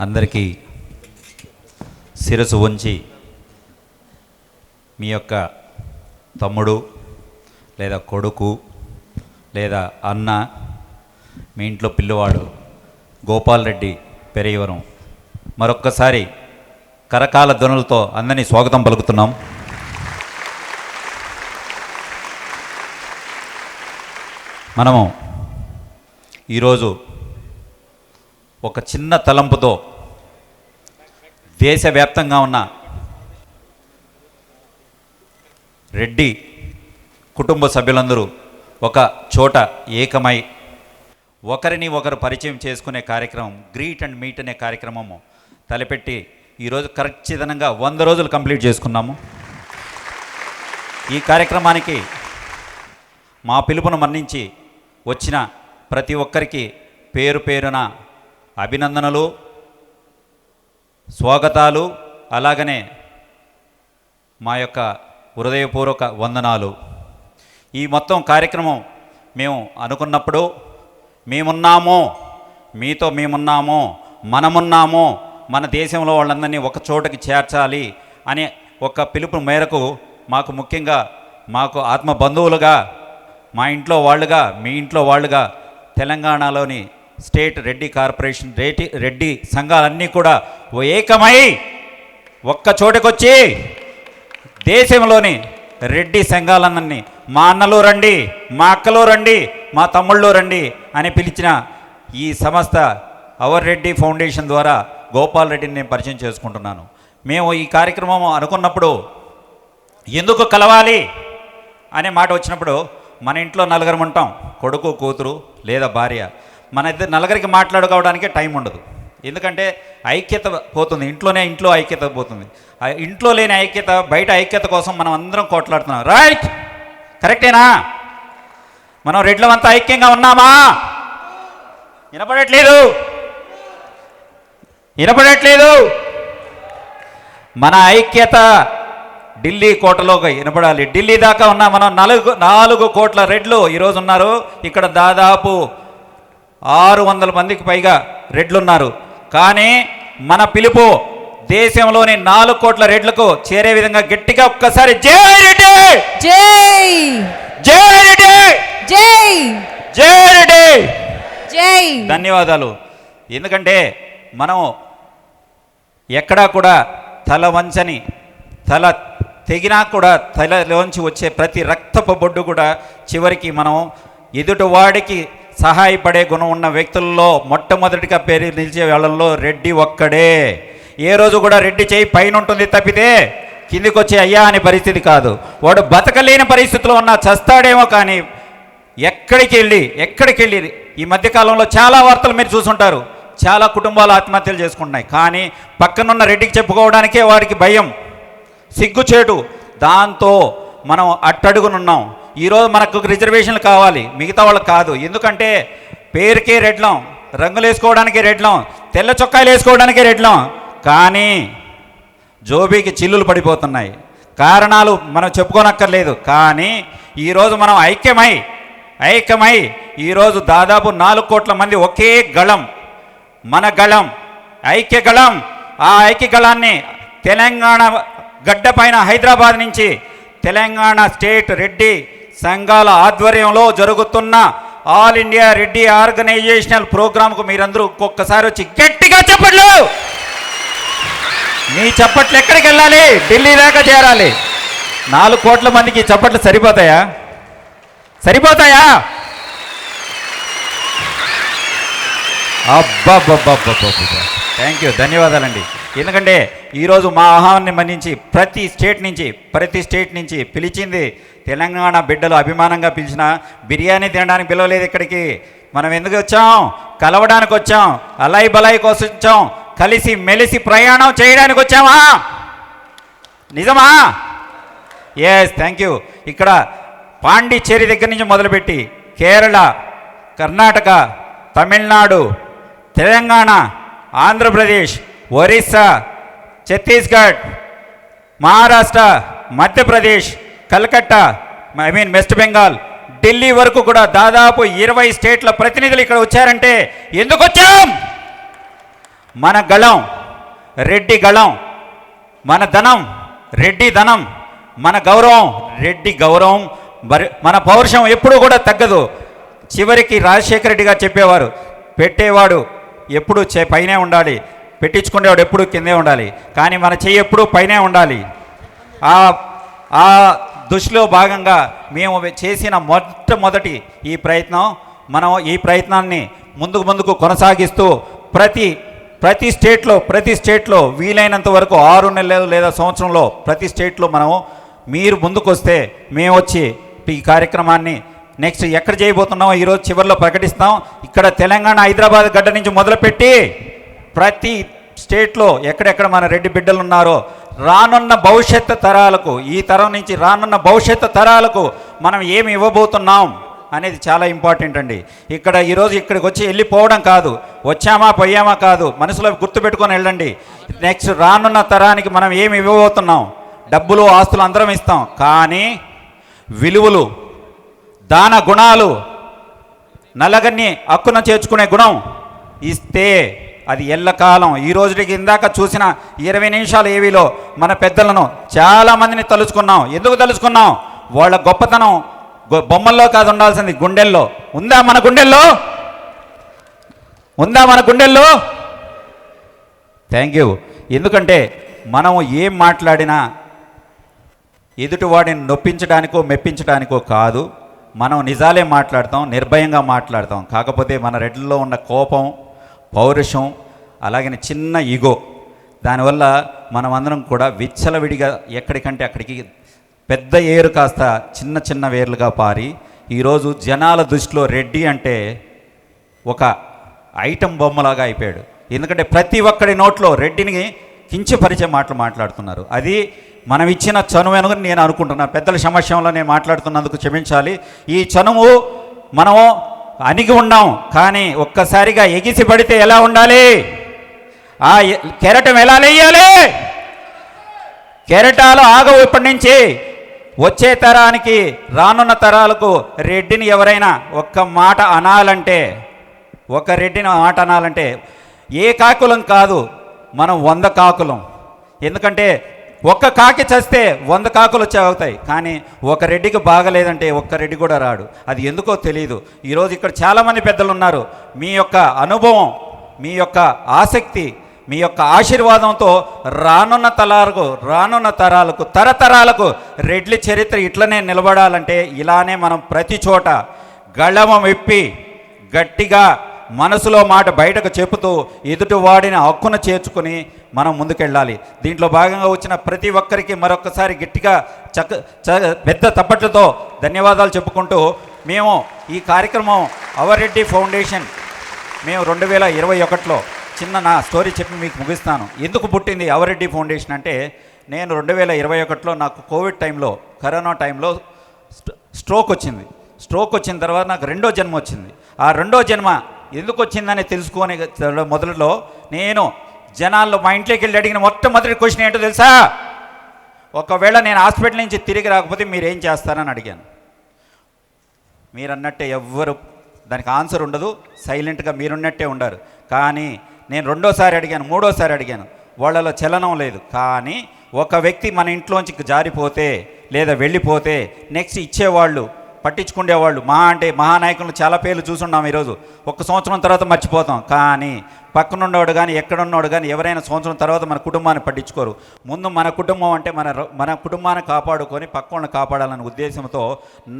అందరికీ శిరసు ఉంచి మీ యొక్క తమ్ముడు లేదా కొడుకు లేదా అన్న మీ ఇంట్లో పిల్లవాడు గోపాల్ రెడ్డి మరొక్కసారి కరకాల ధ్వనులతో అందరినీ స్వాగతం పలుకుతున్నాం. మనము ఈరోజు ఒక చిన్న తలంపుతో దేశవ్యాప్తంగా ఉన్న రెడ్డి కుటుంబ సభ్యులందరూ ఒక చోట ఏకమై ఒకరిని ఒకరు పరిచయం చేసుకునే కార్యక్రమం గ్రీట్ అండ్ మీట్ అనే కార్యక్రమము తలపెట్టి ఈరోజు ఖచ్చితంగా వంద రోజులు కంప్లీట్ చేసుకున్నాము. ఈ కార్యక్రమానికి మా పిలుపును మన్నించి వచ్చిన ప్రతి ఒక్కరికి పేరు పేరున అభినందనలు స్వాగతాలు అలాగనే మా యొక్క హృదయపూర్వక వందనాలు. ఈ మొత్తం కార్యక్రమం మేము అనుకున్నప్పుడు మేమున్నాము మీతో మేమున్నాము మనమున్నాము మన దేశంలో వాళ్ళందరినీ ఒక చోటకి చేర్చాలి అనే ఒక పిలుపు మేరకు మాకు ముఖ్యంగా మాకు ఆత్మ బంధువులుగా మా ఇంట్లో వాళ్ళుగా మీ ఇంట్లో వాళ్ళుగా తెలంగాణలోని స్టేట్ రెడ్డి కార్పొరేషన్ రెడ్డి రెడ్డి సంఘాలన్నీ కూడా ఓ ఏకమై ఒక్క చోటకొచ్చి దేశంలోని రెడ్డి సంఘాలన్నీ మా అన్నలో రండి మా అక్కలో రండి మా తమ్ముళ్ళు రండి అని పిలిచిన ఈ సంస్థ అవర్ రెడ్డి ఫౌండేషన్ ద్వారా గోపాల్ రెడ్డిని నేను పరిచయం చేసుకుంటున్నాను. మేము ఈ కార్యక్రమం అనుకున్నప్పుడు ఎందుకు కలవాలి అనే మాట వచ్చినప్పుడు మన ఇంట్లో నలుగురం ఉంటాం కొడుకు కూతురు లేదా భార్య. మన ఇద్దరు నలుగురికి మాట్లాడుకోవడానికి టైం ఉండదు. ఎందుకంటే ఐక్యత పోతుంది. ఇంట్లోనే ఇంట్లో ఐక్యత పోతుంది. ఇంట్లో లేని ఐక్యత బయట ఐక్యత కోసం మనం అందరం కొట్లాడుతున్నాం. రైట్ కరెక్టేనా? మనం రెడ్లమంతా ఐక్యంగా ఉన్నామా? వినపడట్లేదు. వినపడట్లేదు. మన ఐక్యత ఢిల్లీ కోటలోకి వినపడాలి. ఢిల్లీ దాకా ఉన్న మనం నలుగు నాలుగు కోట్ల రెడ్లు ఈరోజు ఉన్నారు. ఇక్కడ దాదాపు ఆరు వందల మందికి పైగా రెడ్లు ఉన్నారు కానీ మన పిలుపు దేశంలోని నాలుగు కోట్ల రెడ్లకు చేరే విధంగా గట్టిగా ఒక్కసారి జై రెడ్డి! జై! జై రెడ్డి! జై! జై రెడ్డి! జై! ధన్యవాదాలు. ఎందుకంటే మనం ఎక్కడా కూడా తల వంచని తల తెగినా కూడా తలలోంచి వచ్చే ప్రతి రక్తపు బొడ్డు కూడా చివరికి మనం ఎదుటివాడికి సహాయపడే గుణం ఉన్న వ్యక్తుల్లో మొట్టమొదటిగా పేరు నిలిచే వేళల్లో రెడ్డి ఒక్కడే. ఏ రోజు కూడా రెడ్డి చేయి పైన ఉంటుంది తప్పితే కిందికి వచ్చే అయ్యా అనే పరిస్థితి కాదు. వాడు బతకలేని పరిస్థితిలో ఉన్న చస్తాడేమో కానీ ఎక్కడికి వెళ్ళి ఎక్కడికి వెళ్ళి ఈ మధ్యకాలంలో చాలా వార్తలు మీరు చూసుంటారు. చాలా కుటుంబాలు ఆత్మహత్యలు చేసుకుంటున్నాయి. కానీ పక్కనున్న రెడ్డికి చెప్పుకోవడానికే వాడికి భయం. సిగ్గుచేటు. దాంతో మనం అట్టడుగునున్నాం. ఈరోజు మనకు రిజర్వేషన్లు కావాలి. మిగతా వాళ్ళకి కాదు. ఎందుకంటే పేరుకే రెడ్లం రంగులు వేసుకోవడానికి రెడ్లం తెల్ల చొక్కాయలు వేసుకోవడానికి రెడ్లం కానీ జోబీకి చిల్లులు పడిపోతున్నాయి. కారణాలు మనం చెప్పుకోనక్కర్లేదు. కానీ ఈరోజు మనం ఐక్యమై ఐక్యమై ఈరోజు దాదాపు నాలుగు కోట్ల మంది ఒకే గళం మన గళం ఐక్య గళం. ఆ ఐక్య గళాన్ని తెలంగాణ గడ్డపైన హైదరాబాద్ నుంచి తెలంగాణ స్టేట్ రెడ్డి సంఘాల ఆధ్వర్యంలో జరుగుతున్న ఆల్ ఇండియా రెడ్డి ఆర్గనైజేషనల్ ప్రోగ్రాంకు మీరందరూ ఒక్కొక్కసారి వచ్చి గట్టిగా చెప్పట్లు! మీ చప్పట్లు ఎక్కడికి వెళ్ళాలి? ఢిల్లీ దాకా చేరాలి. నాలుగు కోట్ల మందికి చప్పట్లు సరిపోతాయా? సరిపోతాయా? అబ్బాబ్బాబ్బాబ్బా థ్యాంక్ యూ ధన్యవాదాలండి. ఎందుకంటే ఈరోజు మా ఆహ్వాన్ని మన్నించి ప్రతి స్టేట్ నుంచి ప్రతి స్టేట్ నుంచి పిలిచింది తెలంగాణ బిడ్డలు అభిమానంగా పిలిచిన బిర్యానీ తినడానికి పిలవలేదు ఇక్కడికి. మనం ఎందుకు వచ్చాం? కలవడానికి వచ్చాం. అలాయి బలాయి కోసం వచ్చాం కలిసి మెలిసి ప్రయాణం చేయడానికి వచ్చామా? నిజమా? ఎస్ థ్యాంక్ యూ ఇక్కడ పాండిచ్చేరి దగ్గర నుంచి మొదలుపెట్టి Kerala Karnataka Tamil Nadu Telangana Andhra Pradesh Orissa Chhattisgarh Maharashtra Madhya Pradesh Calcutta I mean west Bengal Delhi వరకు కూడా దాదాపు ఇరవై స్టేట్ల ప్రతినిధులు ఇక్కడ వచ్చారంటే ఎందుకు వచ్చాం? మన గళం రెడ్డి గళం మన ధనం రెడ్డి ధనం మన గౌరవం రెడ్డి గౌరవం మన పౌరుషం ఎప్పుడూ కూడా తగ్గదు. చివరికి రాజశేఖర రెడ్డి గారు చెప్పేవారు పెట్టేవాడు ఎప్పుడు చే పైనే ఉండాలి. పెట్టించుకునేవాడు ఎప్పుడు కిందే ఉండాలి. కానీ మన చెయ్యి ఎప్పుడూ పైనే ఉండాలి. ఆ ఆ దృష్టిలో భాగంగా మేము చేసిన మొట్టమొదటి ఈ ప్రయత్నం మనం ఈ ప్రయత్నాన్ని ముందుకు ముందుకు కొనసాగిస్తూ ప్రతి ప్రతి స్టేట్లో ప్రతి స్టేట్లో వీలైనంత వరకు ఆరు నెలలు లేదా సంవత్సరంలో ప్రతి స్టేట్లో మనం మీరు ముందుకు వస్తే మేము వచ్చి ఈ కార్యక్రమాన్ని నెక్స్ట్ ఎక్కడ చేయబోతున్నామో ఈరోజు చివరిలో ప్రకటిస్తాం. ఇక్కడ తెలంగాణ హైదరాబాద్ గడ్డ నుంచి మొదలుపెట్టి ప్రతి స్టేట్లో ఎక్కడెక్కడ మన రెడ్డి బిడ్డలు ఉన్నారో రానున్న భవిష్యత్తు తరాలకు ఈ తరం నుంచి రానున్న భవిష్యత్తు తరాలకు మనం ఏమి ఇవ్వబోతున్నాం అనేది చాలా ఇంపార్టెంట్ అండి. ఇక్కడ ఈరోజు ఇక్కడికి వచ్చి వెళ్ళిపోవడం కాదు వచ్చామా పోయామా కాదు మనసులో గుర్తుపెట్టుకొని వెళ్ళండి. నెక్స్ట్ రానున్న తరానికి మనం ఏమి ఇవ్వబోతున్నాం? డబ్బులు ఆస్తులు అందరం ఇస్తాం. కానీ విలువలు దాన గుణాలు నల్లగన్ని హక్కున చేర్చుకునే గుణం ఇస్తే అది ఎల్లకాలం. ఈ రోజుకి ఇందాక చూసిన ఇరవై నిమిషాలు ఏవీలో మన పెద్దలను చాలామందిని తలుచుకున్నాం. ఎందుకు తలుచుకున్నాం? వాళ్ళ గొప్పతనం బొమ్మల్లో కాదు ఉండాల్సింది గుండెల్లో. ఉందా మన గుండెల్లో? ఉందా మన గుండెల్లో? Thank you. ఎందుకంటే మనం ఏం మాట్లాడినా ఎదుటివాడిని నొప్పించడానికో మెప్పించడానికో కాదు. మనం నిజాలే మాట్లాడతాం నిర్భయంగా మాట్లాడతాం. కాకపోతే మన రెడ్లలో ఉన్న కోపం పౌరుషం అలాగే చిన్న ఈగో. దానివల్ల మనమందరం కూడా విచ్చలవిడిగా ఎక్కడికంటే అక్కడికి పెద్ద ఏరు కాస్త చిన్న చిన్న వేర్లుగా పారి ఈరోజు జనాల దృష్టిలో రెడ్డి అంటే ఒక ఐటమ్ బొమ్మలాగా అయిపోయాడు. ఎందుకంటే ప్రతి ఒక్కడి నోట్లో రెడ్డిని కించపరిచే మాటలు మాట్లాడుతున్నారు. అది మనం ఇచ్చిన చనువు అని నేను అనుకుంటున్నా. పెద్దల సమస్యంలో నేను మాట్లాడుతున్నందుకు క్షమించాలి. ఈ చనువు మనము అణిగి ఉన్నాం కానీ ఒక్కసారిగా ఎగిసి పడితే ఎలా ఉండాలి? ఆ కెరటం ఎలా లేయాలి? కెరటాలు ఆగవు ఇప్పటి నుంచి. వచ్చే తరానికి రానున్న తరాలకు రెడ్డిని ఎవరైనా ఒక్క మాట అనాలంటే ఒక రెడ్డిని మాట అనాలంటే ఏ కాకులం కాదు మనం వంద కాకులం. ఎందుకంటే ఒక్క కాకి చస్తే వంద కాకులు వచ్చే అవుతాయి. కానీ ఒక రెడ్డికి బాగలేదంటే ఒక్క రెడ్డి కూడా రాడు. అది ఎందుకో తెలియదు ఈరోజు ఇక్కడ చాలామంది పెద్దలు ఉన్నారు. మీ యొక్క అనుభవం మీ యొక్క ఆసక్తి మీ యొక్క ఆశీర్వాదంతో రానున్న తలాలకు రానున్న తరాలకు తరతరాలకు రెడ్లి చరిత్ర ఇట్లనే నిలబడాలంటే ఇలానే మనం ప్రతి చోట గళవం విప్పి గట్టిగా మనసులో మాట బయటకు చెబుతూ ఎదుటివాడిని హక్కున చేర్చుకుని మనం ముందుకెళ్ళాలి. దీంట్లో భాగంగా వచ్చిన ప్రతి ఒక్కరికి మరొకసారి గట్టిగా చక్క చ- పెద్ద తప్పట్లతో ధన్యవాదాలు చెప్పుకుంటూ మేము ఈ కార్యక్రమం అవరెడ్డి ఫౌండేషన్ మేము రెండు వేల ఇరవై ఒకటిలో చిన్న నా స్టోరీ చెప్పి మీకు ముగిస్తాను. ఎందుకు పుట్టింది అవరెడ్డి ఫౌండేషన్ అంటే నేను రెండు వేల ఇరవై ఒకటిలో నాకు కోవిడ్ టైంలో కరోనా టైంలో స్ట్రోక్ వచ్చింది. స్ట్రోక్ వచ్చిన తర్వాత నాకు రెండో జన్మ వచ్చింది. ఆ రెండో జన్మ ఎందుకు వచ్చిందని తెలుసుకొని మొదలులో నేను జనాల్లో మా ఇంట్లోకి వెళ్ళి అడిగిన మొట్టమొదటి క్వశ్చన్ ఏంటో తెలుసా? ఒకవేళ నేను హాస్పిటల్ నుంచి తిరిగి రాకపోతే మీరు ఏం చేస్తారని అడిగాను. మీరు అన్నట్టే ఎవ్వరు దానికి ఆన్సర్ ఉండదు సైలెంట్గా మీరున్నట్టే ఉండరు. కానీ నేను రెండోసారి అడిగాను మూడోసారి అడిగాను వాళ్ళలో చలనం లేదు. కానీ ఒక వ్యక్తి మన ఇంట్లోంచి జారిపోతే లేదా వెళ్ళిపోతే నెక్స్ట్ ఇచ్చేవాళ్ళు పట్టించుకునేవాళ్ళు మహా అంటే మహానాయకులు చాలా పేర్లు చూసున్నాం ఈరోజు. ఒక సంవత్సరం తర్వాత మర్చిపోతాం. కానీ పక్కనున్నవాడు కానీ ఎక్కడున్నవాడు కానీ ఎవరైనా సంవత్సరం తర్వాత మన కుటుంబాన్ని పట్టించుకోరు. ముందు మన కుటుంబం అంటే మన మన కుటుంబాన్ని కాపాడుకొని పక్కన కాపాడాలనే ఉద్దేశంతో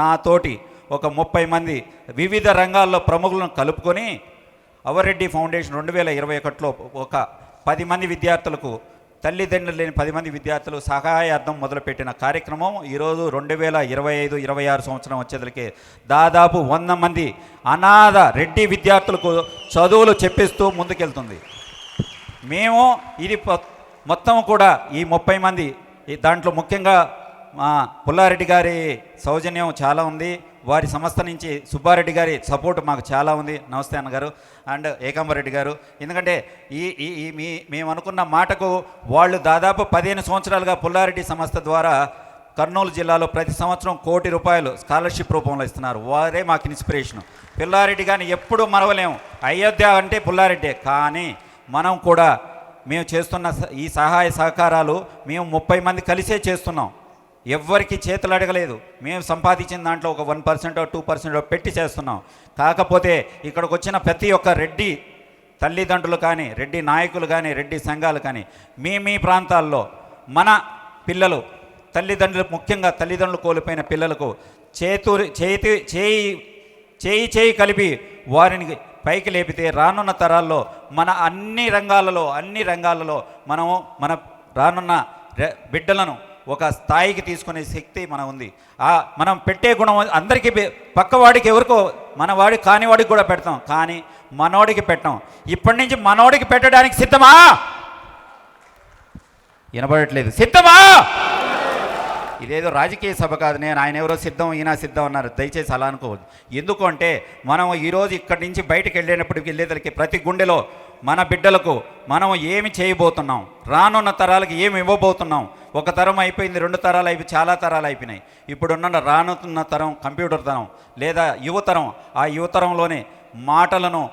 నాతోటి ఒక ముప్పై మంది వివిధ రంగాల్లో ప్రముఖులను కలుపుకొని అవరెడ్డి ఫౌండేషన్ రెండు వేల ఇరవై ఒకటిలో ఒక పది మంది విద్యార్థులకు తల్లిదండ్రులు లేని పది మంది విద్యార్థులు సహాయార్థం మొదలుపెట్టిన కార్యక్రమం ఈరోజు రెండు వేల ఇరవై ఐదు ఇరవై ఆరు సంవత్సరం వచ్చేసరికి దాదాపు వంద మంది అనాథ రెడ్డి విద్యార్థులకు చదువులు చెప్పిస్తూ ముందుకెళ్తుంది. మేము ఇది మొత్తం కూడా ఈ ముప్పై మంది ఈ దాంట్లో ముఖ్యంగా మా పుల్లారెడ్డి గారి సౌజన్యం చాలా ఉంది. వారి సంస్థ నుంచి సుబ్బారెడ్డి గారి సపోర్ట్ మాకు చాలా ఉంది. నమస్తే అన్నగారు. అండ్ ఏకాంబరెడ్డి గారు. ఎందుకంటే ఈ ఈ మీ మేము అనుకున్న మాటకు వాళ్ళు దాదాపు పదిహేను సంవత్సరాలుగా పుల్లారెడ్డి సంస్థ ద్వారా కర్నూలు జిల్లాలో ప్రతి సంవత్సరం కోటి రూపాయలు స్కాలర్షిప్ రూపంలో ఇస్తున్నారు. వారే మాకు ఇన్స్పిరేషన్. పుల్లారెడ్డి కానీ ఎప్పుడూ మరవలేము. అయోధ్య అంటే పుల్లారెడ్డే. కానీ మనం కూడా మేము చేస్తున్న ఈ సహాయ సహకారాలు మేము ముప్పై మంది కలిసే చేస్తున్నాం. ఎవ్వరికి చేతులు అడగలేదు. మేము సంపాదించిన దాంట్లో ఒక వన్ పర్సెంట్ టూ పర్సెంట్ పెట్టి చేస్తున్నాం. కాకపోతే ఇక్కడికి వచ్చిన ప్రతి ఒక్క రెడ్డి తల్లిదండ్రులు కానీ రెడ్డి నాయకులు కానీ రెడ్డి సంఘాలు కానీ మీ మీ ప్రాంతాల్లో మన పిల్లలు తల్లిదండ్రులు ముఖ్యంగా తల్లిదండ్రులు కోల్పోయిన పిల్లలకు చేతు చేతి చేయి చేయి చేయి కలిపి వారిని పైకి లేపితే రానున్న తరాల్లో మన అన్ని రంగాలలో అన్ని రంగాలలో మనము మన రానున్న రె- బిడ్డలను ఒక స్థాయికి తీసుకునే శక్తి మన ఉంది ఆ మనం పెట్టే గుణం అందరికీ పక్కవాడికి ఎవరికో మన వాడి కానివాడికి కూడా పెడతాం. కానీ మనోడికి పెట్టాం. ఇప్పటి నుంచి మనోడికి పెట్టడానికి సిద్ధమా? వినబడట్లేదు సిద్ధమా? ఇదేదో రాజకీయ సభ కాదు. నేను ఆయన ఎవరో సిద్ధం ఈయన సిద్ధం అన్నారు. దయచేసి అలా అనుకోవద్దు. ఎందుకంటే మనం ఈరోజు ఇక్కడి నుంచి బయటకు వెళ్ళేటప్పటికి వెళ్ళేదరికి ప్రతి గుండెలో మన బిడ్డలకు మనం ఏమి చేయబోతున్నాం? రానున్న తరాలకు ఏమి ఇవ్వబోతున్నాం? ఒక తరం అయిపోయింది రెండు తరాలు అయిపోయి చాలా తరాలు అయిపోయినాయి. ఇప్పుడున్న రానున్న తరం కంప్యూటర్ తరం లేదా యువతరం ఆ యువతరంలోనే మాటలను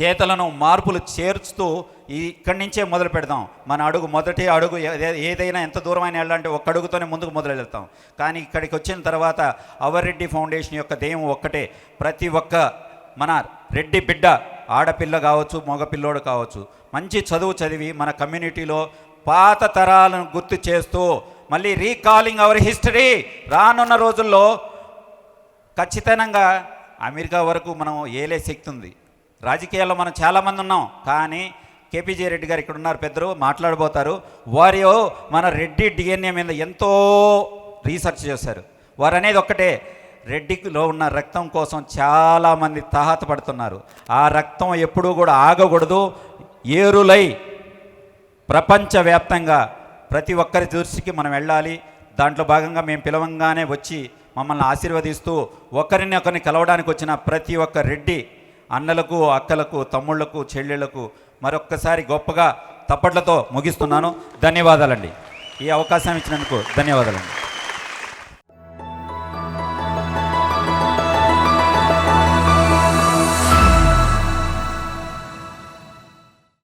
చేతలను మార్పులు చేర్చుతూ ఇక్కడి నుంచే మొదలు పెడదాం. మన అడుగు మొదటి అడుగు ఏ- ఏదైనా ఎంత దూరమైన వెళ్ళాలంటే ఒక్క అడుగుతోనే ముందుకు మొదలు వెళ్తాం. కానీ ఇక్కడికి వచ్చిన తర్వాత అవర్ రెడ్డి ఫౌండేషన్ యొక్క ధ్యేయం ఒక్కటే. ప్రతి ఒక్క మన రెడ్డి బిడ్డ ఆడపిల్ల కావచ్చు మగపిల్లోడు కావచ్చు మంచి చదువు చదివి మన కమ్యూనిటీలో పాత తరాలను గుర్తు చేస్తూ మళ్ళీ రీకాలింగ్ అవర్ హిస్టరీ రానున్న రోజుల్లో ఖచ్చితంగా అమెరికా వరకు మనం ఏలే శక్తి ఉంది. రాజకీయాల్లో మనం చాలామంది ఉన్నాం. కానీ కేపీజే రెడ్డి గారు ఇక్కడ ఉన్నారు పెద్దలు మాట్లాడబోతారు. వారి మన రెడ్డి డిఎన్ఏ మీద ఎంతో రీసెర్చ్ చేశారు. వారు అనేది ఒక్కటే రెడ్డిలో ఉన్న రక్తం కోసం చాలామంది తాహత పడుతున్నారు ఆ రక్తం ఎప్పుడూ కూడా ఆగకూడదు. ఏరులై ప్రపంచవ్యాప్తంగా ప్రతి ఒక్కరి దృష్టికి మనం వెళ్ళాలి. దాంట్లో భాగంగా మేము పిలవంగానే వచ్చి మమ్మల్ని ఆశీర్వదిస్తూ ఒకరిని ఒకరిని కలవడానికి వచ్చిన ప్రతి ఒక్క రెడ్డి అన్నలకు అక్కలకు తమ్ముళ్ళకు చెల్లెళ్ళకు మరొక్కసారి గొప్పగా తప్పట్లతో ముగిస్తున్నాను. ధన్యవాదాలండి. ఈ అవకాశం ఇచ్చినందుకు ధన్యవాదాలండి.